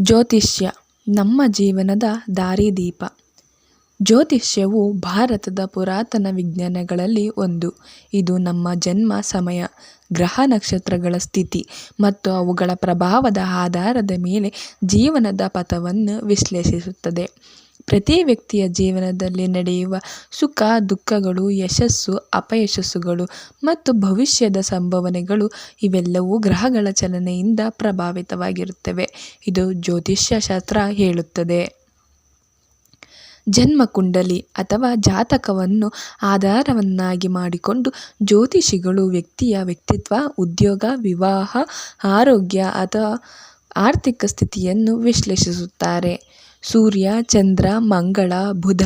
ಜ್ಯೋತಿಷ್ಯ, ನಮ್ಮ ಜೀವನದ ದಾರಿದೀಪ. ಜ್ಯೋತಿಷ್ಯವು ಭಾರತದ ಪುರಾತನ ವಿಜ್ಞಾನಗಳಲ್ಲಿ ಒಂದು. ಇದು ನಮ್ಮ ಜನ್ಮ ಸಮಯ, ಗ್ರಹ ನಕ್ಷತ್ರಗಳ ಸ್ಥಿತಿ ಮತ್ತು ಅವುಗಳ ಪ್ರಭಾವದ ಆಧಾರದ ಮೇಲೆ ಜೀವನದ ಪಥವನ್ನು ವಿಶ್ಲೇಷಿಸುತ್ತದೆ. ಪ್ರತಿ ವ್ಯಕ್ತಿಯ ಜೀವನದಲ್ಲಿ ನಡೆಯುವ ಸುಖ, ದುಃಖಗಳು, ಯಶಸ್ಸು, ಅಪಯಶಸ್ಸುಗಳು ಮತ್ತು ಭವಿಷ್ಯದ ಸಂಭವನೆಗಳು ಇವೆಲ್ಲವೂ ಗ್ರಹಗಳ ಚಲನೆಯಿಂದ ಪ್ರಭಾವಿತವಾಗಿರುತ್ತವೆ. ಇದು ಜ್ಯೋತಿಷ್ಯ ಶಾಸ್ತ್ರ ಹೇಳುತ್ತದೆ. ಜನ್ಮಕುಂಡಲಿ ಅಥವಾ ಜಾತಕವನ್ನು ಆಧಾರವನ್ನಾಗಿ ಮಾಡಿಕೊಂಡು ಜ್ಯೋತಿಷಿಗಳು ವ್ಯಕ್ತಿಯ ವ್ಯಕ್ತಿತ್ವ, ಉದ್ಯೋಗ, ವಿವಾಹ, ಆರೋಗ್ಯ ಅಥವಾ ಆರ್ಥಿಕ ಸ್ಥಿತಿಯನ್ನು ವಿಶ್ಲೇಷಿಸುತ್ತಾರೆ. ಸೂರ್ಯ, ಚಂದ್ರ, ಮಂಗಳ, ಬುಧ,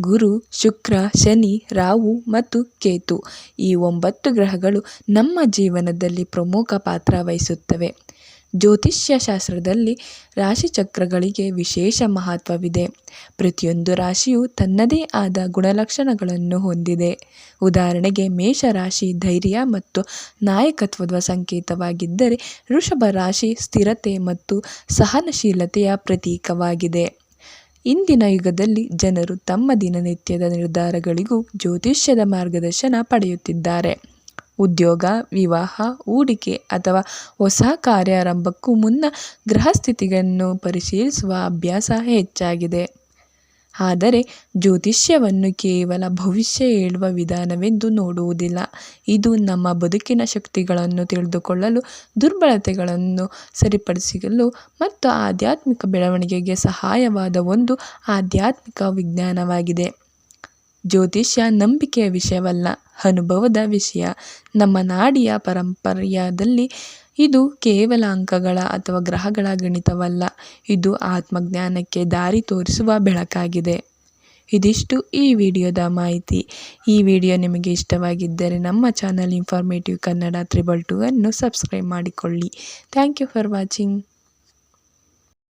ಗುರು, ಶುಕ್ರ, ಶನಿ, ರಾಹು ಮತ್ತು ಕೇತು ಈ ಒಂಬತ್ತು ಗ್ರಹಗಳು ನಮ್ಮ ಜೀವನದಲ್ಲಿ ಪ್ರಮುಖ ಪಾತ್ರ ವಹಿಸುತ್ತವೆ. ಜ್ಯೋತಿಷ್ಯ ಶಾಸ್ತ್ರದಲ್ಲಿ ರಾಶಿಚಕ್ರಗಳಿಗೆ ವಿಶೇಷ ಮಹತ್ವವಿದೆ. ಪ್ರತಿಯೊಂದು ರಾಶಿಯು ತನ್ನದೇ ಆದ ಗುಣಲಕ್ಷಣಗಳನ್ನು ಹೊಂದಿದೆ. ಉದಾಹರಣೆಗೆ ಮೇಷರಾಶಿ ಧೈರ್ಯ ಮತ್ತು ನಾಯಕತ್ವದ ಸಂಕೇತವಾಗಿದ್ದರೆ ವೃಷಭ ರಾಶಿ ಸ್ಥಿರತೆ ಮತ್ತು ಸಹನಶೀಲತೆಯ ಪ್ರತೀಕವಾಗಿದೆ. ಇಂದಿನ ಯುಗದಲ್ಲಿ ಜನರು ತಮ್ಮ ದಿನನಿತ್ಯದ ನಿರ್ಧಾರಗಳಿಗೂ ಜ್ಯೋತಿಷ್ಯದ ಮಾರ್ಗದರ್ಶನ ಪಡೆಯುತ್ತಿದ್ದಾರೆ. ಉದ್ಯೋಗ, ವಿವಾಹ, ಹೂಡಿಕೆ ಅಥವಾ ಹೊಸ ಕಾರ್ಯಾರಂಭಕ್ಕೂ ಮುನ್ನ ಗ್ರಹಸ್ಥಿತಿಯನ್ನು ಪರಿಶೀಲಿಸುವ ಅಭ್ಯಾಸ ಹೆಚ್ಚಾಗಿದೆ. ಆದರೆ ಜ್ಯೋತಿಷ್ಯವನ್ನು ಕೇವಲ ಭವಿಷ್ಯ ಹೇಳುವ ವಿಧಾನವೆಂದು ನೋಡುವುದಿಲ್ಲ. ಇದು ನಮ್ಮ ಬದುಕಿನ ಶಕ್ತಿಗಳನ್ನು ತಿಳಿದುಕೊಳ್ಳಲು, ದುರ್ಬಲತೆಗಳನ್ನು ಸರಿಪಡಿಸಲು ಮತ್ತು ಆಧ್ಯಾತ್ಮಿಕ ಬೆಳವಣಿಗೆಗೆ ಸಹಾಯವಾದ ಒಂದು ಆಧ್ಯಾತ್ಮಿಕ ವಿಜ್ಞಾನವಾಗಿದೆ. ಜ್ಯೋತಿಷ್ಯ ನಂಬಿಕೆಯ ವಿಷಯವಲ್ಲ, ಅನುಭವದ ವಿಷಯ. ನಮ್ಮ ನಾಡಿಯ ಪರಂಪರೆಯದಲ್ಲಿ ಇದು ಕೇವಲ ಅಂಕಗಳ ಅಥವಾ ಗ್ರಹಗಳ ಗಣಿತವಲ್ಲ, ಇದು ಆತ್ಮಜ್ಞಾನಕ್ಕೆ ದಾರಿ ತೋರಿಸುವ ಬೆಳಕಾಗಿದೆ. ಇದಿಷ್ಟು ಈ ವಿಡಿಯೋದ ಮಾಹಿತಿ. ಈ ವಿಡಿಯೋ ನಿಮಗೆ ಇಷ್ಟವಾಗಿದ್ದರೆ ನಮ್ಮ channel informative Kannada triple two ಅನ್ನು ಸಬ್ಸ್ಕ್ರೈಬ್ ಮಾಡಿಕೊಳ್ಳಿ. Thank you for watching